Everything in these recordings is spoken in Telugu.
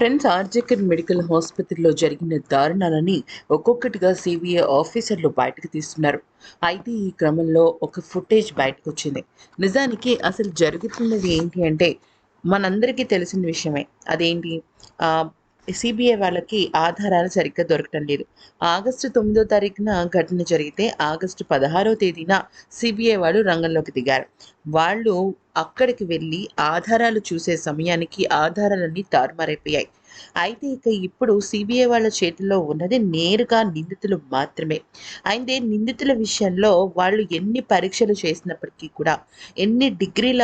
ఫ్రెండ్స్ ఆర్జేకర్ మెడికల్ హాస్పిటల్లో జరిగిన దారుణాలని ఒక్కొక్కటిగా సిబిఐ ఆఫీసర్లు బయటకు తీస్తున్నారు. అయితే ఈ క్రమంలో ఒక ఫుటేజ్ బయటకు వచ్చింది నిజానికి అసలు జరుగుతున్నది ఏంటి అంటే మనందరికీ తెలిసిన విషయమే. అదేంటి? సిబిఐ వాళ్ళకి ఆధారాలు సరిగ్గా దొరకటం లేదు. ఆగస్టు తొమ్మిదో తారీఖున ఘటన జరిగితే ఆగస్టు పదహారో తేదీన సిబిఐ వాళ్ళు రంగంలోకి దిగారు. వాళ్ళు అక్కడికి వెళ్ళి ఆధారాలు చూసే సమయానికి ఆధారాలన్నీ తారుమారైపోయాయి. అయితే ఇక ఇప్పుడు సిబిఐ వాళ్ళ చేతిలో ఉన్నది నేరుగా నిందితులు మాత్రమే. అయితే నిందితుల విషయంలో వాళ్ళు ఎన్ని పరీక్షలు చేసినప్పటికీ కూడా ఎన్ని డిగ్రీల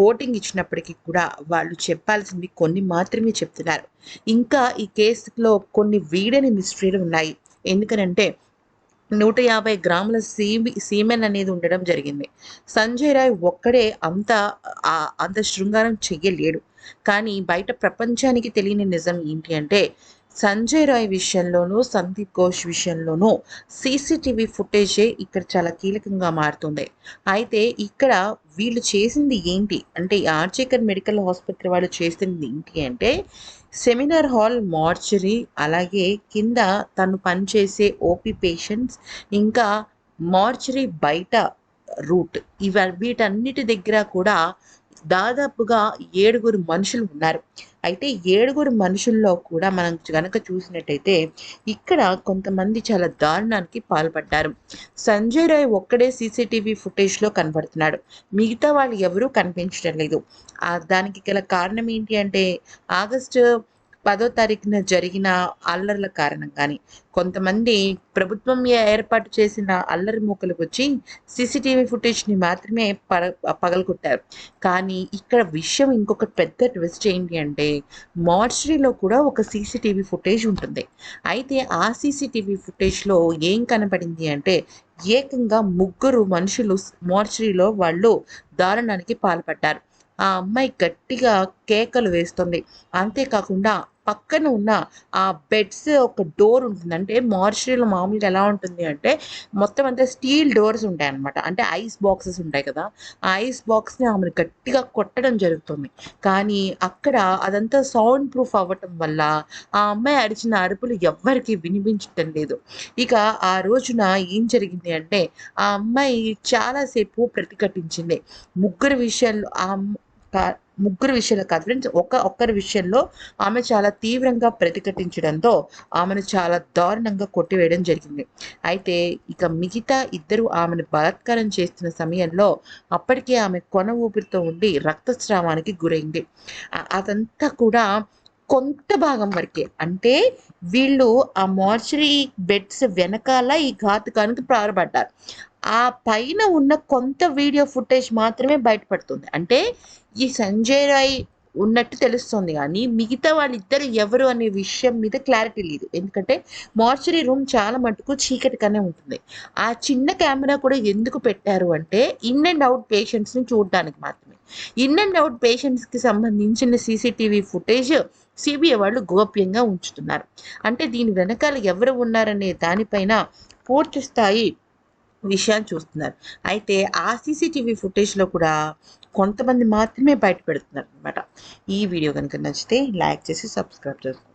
కోటింగ్ ఇచ్చినప్పటికీ కూడా వాళ్ళు చెప్పాల్సింది కొన్ని మాత్రమే చెప్తున్నారు. ఇంకా ఈ కేసులో కొన్ని వీడని మిస్టరీలు ఉన్నాయి. ఎందుకనంటే నూట యాభై గ్రాముల సీమి సీమెన్ అనేది ఉండడం జరిగింది. సంజయ్ రాయ్ ఒక్కడే అంత అంత శృంగారం చెయ్యలేడు. కానీ బయట ప్రపంచానికి తెలియని నిజం ఏంటి అంటే సంజయ్ రాయ్ విషయంలోనూ సందీప్ ఘోష్ విషయంలోనూ సీసీటీవీ ఫుటేజే ఇక్కడ చాలా కీలకంగా మారుతుంది. అయితే ఇక్కడ వీళ్ళు చేసింది ఏంటి? అంటే ఆర్జేకర్ మెడికల్ ఆసుపత్రి వాళ్ళు చేసింది ఏంటి అంటే సెమినార్ హాల్ మార్చరీ అలాగే కింద తను పనిచేసే ఓపీ పేషెంట్స్ ఇంకా మార్చరీ బయట రూట్ ఇవ వీటన్నిటి దగ్గర కూడా దాదాపుగా ఏడుగురు మనుషులు ఉన్నారు. అయితే ఏడుగురు మనుషుల్లో కూడా మనం గనక చూసినట్టయితే ఇక్కడ కొంతమంది చాలా దారుణానికి పాల్పడ్డారు. సంజయ్ రాయ్ ఒక్కడే సీసీటీవీ ఫుటేజ్లో కనబడుతున్నాడు. మిగతా వాళ్ళు ఎవరూ కనిపించడం లేదు. దానికి గల కారణం ఏంటి అంటే ఆగస్టు పదో తారీఖున జరిగిన అల్లర్ల కానీ కొంతమంది ప్రభుత్వం ఏర్పాటు చేసిన అల్లరి మూకలు వచ్చి సీసీటీవీ ఫుటేజ్ని మాత్రమే పగ పగలగొట్టారు కానీ ఇక్కడ విషయం ఇంకొక పెద్ద ట్విస్ట్ ఏంటి అంటే మార్చరీలో కూడా ఒక సీసీటీవీ ఫుటేజ్ ఉంటుంది. అయితే ఆ సీసీటీవీ ఫుటేజ్లో ఏం కనపడింది అంటే ఏకంగా ముగ్గురు మనుషులు మార్చరీలో వాళ్ళు దారుణానికి పాల్పడ్డారు. ఆ అమ్మాయి గట్టిగా కేకలు వేస్తుంది. అంతేకాకుండా పక్కన ఉన్న ఆ బెడ్స్ ఒక డోర్ ఉంటుంది. అంటే మార్చరీలో మామూలుగా ఎలా ఉంటుంది అంటే మొత్తం అంతా స్టీల్ డోర్స్ ఉంటాయి అనమాట అంటే ఐస్ బాక్సెస్ ఉంటాయి కదా ఆ ఐస్ బాక్స్ని ఆమెను గట్టిగా కొట్టడం జరుగుతుంది. కానీ అక్కడ అదంతా సౌండ్ ప్రూఫ్ అవ్వటం వల్ల ఆ అమ్మాయి అరిచిన అరుపులు ఎవ్వరికి వినిపించటం లేదు. ఇక ఆ రోజున ఏం జరిగింది అంటే ఆ అమ్మాయి చాలాసేపు ప్రతిఘటించింది ముగ్గురు విషయాల్లో ఆ ముగ్గురు విషయంలో కాదు. ఫ్రెండ్స్ ఒక ఒక్కరి విషయంలో ఆమె చాలా తీవ్రంగా ప్రతిఘటించడంతో ఆమెను చాలా దారుణంగా కొట్టివేయడం జరిగింది. అయితే ఇక మిగతా ఇద్దరు ఆమెను బలాత్కారం చేస్తున్న సమయంలో అప్పటికే ఆమె కొన ఊపిరితో ఉండి రక్తస్రావానికి గురైంది. అదంతా కూడా కొంత భాగం వరకే. అంటే వీళ్ళు ఆ మార్చరీ బెడ్స్ వెనకాల ఈ ఘాతుకానికి ప్రారంభపడ్డారు. ఆ పైన ఉన్న కొంత వీడియో ఫుటేజ్ మాత్రమే బయటపడుతుంది. అంటే ఈ సంజయ్ రాయ్ ఉన్నట్టు తెలుస్తుంది కానీ మిగతా వాళ్ళిద్దరు ఎవరు అనే విషయం మీద క్లారిటీ లేదు. ఎందుకంటే మార్చరీ రూమ్ చాలా మటుకు చీకటిగానే ఉంటుంది. ఆ చిన్న కెమెరా కూడా ఎందుకు పెట్టారు అంటే ఇన్ అండ్ అవుట్ పేషెంట్స్ని చూడడానికి మాత్రమే. ఇన్ అండ్ అవుట్ పేషెంట్స్కి సంబంధించిన సీసీటీవీ ఫుటేజ్ సిబిఐ వాళ్ళు గోప్యంగా ఉంచుతున్నారు. అంటే దీని వెనకాల ఎవరు ఉన్నారనే దానిపైన పూర్తి స్థాయి విషయాన్ని చూస్తున్నారు. అయితే ఆ సీసీటీవీ ఫుటేజ్లో కూడా కొంతమంది మాత్రమే బయట పెడుతున్నారు అనమాట ఈ వీడియో కనుక నచ్చితే లైక్ చేసి సబ్స్క్రైబ్ చేసుకోండి.